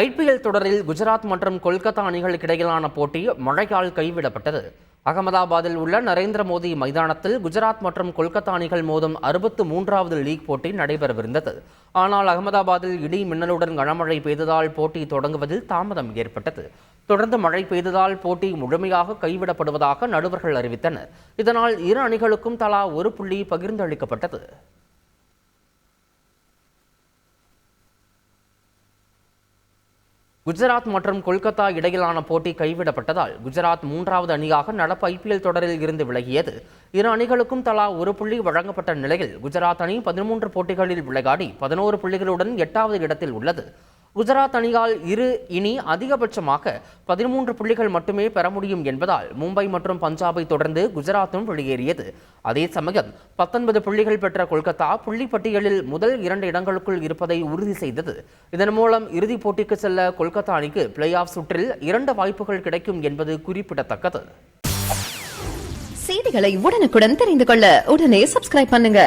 IPL தொடரில் குஜராத் மற்றும் கொல்கத்தா அணிகளுக்கு இடையிலான போட்டி மழையால் கைவிடப்பட்டது. அகமதாபாத்தில் உள்ள நரேந்திர மோடி மைதானத்தில் குஜராத் மற்றும் கொல்கத்தா அணிகள் மோதும் அறுபத்து மூன்றாவது லீக் போட்டி நடைபெறவிருந்தது. ஆனால் அகமதாபாத்தில் இடி மின்னலுடன் கனமழை பெய்ததால் போட்டி தொடங்குவதில் தாமதம் ஏற்பட்டது. தொடர்ந்து மழை பெய்ததால் போட்டி முழுமையாக கைவிடப்படுவதாக நடுவர்கள் அறிவித்தனர். இதனால் இரு அணிகளுக்கும் தலா ஒரு புள்ளி பகிர்ந்தளிக்கப்பட்டது. குஜராத் மற்றும் கொல்கத்தா இடையிலான போட்டி கைவிடப்பட்டதால் குஜராத் மூன்றாவது அணியாக நடப்பு ஐபிஎல் தொடரில் இருந்து விலகியது. இரு அணிகளுக்கும் தலா ஒரு புள்ளி வழங்கப்பட்ட நிலையில் குஜராத் அணி பதிமூன்று போட்டிகளில் விளையாடி பதினோரு புள்ளிகளுடன் எட்டாவது இடத்தில் உள்ளது. குஜராத் அணியால் இரு இனி அதிகபட்சமாக பதிமூன்று புள்ளிகள் மட்டுமே பெற முடியும் என்பதால் மும்பை மற்றும் பஞ்சாபை தொடர்ந்து குஜராத்தும் வெளியேறியது. அதே சமயம் பத்தொன்பது புள்ளிகள் பெற்ற கொல்கத்தா புள்ளி பட்டியலில் முதல் இரண்டு இடங்களுக்குள் இருப்பதை உறுதி செய்தது. இதன் மூலம் இறுதிப் போட்டிக்கு செல்ல கொல்கத்தா அணிக்கு பிளே ஆஃப் சுற்றில் இரண்டு வாய்ப்புகள் கிடைக்கும் என்பது குறிப்பிடத்தக்கது. செய்திகளை உடனுக்குடன் தெரிந்து கொள்ள உடனே சப்ஸ்கிரைப் பண்ணுங்க.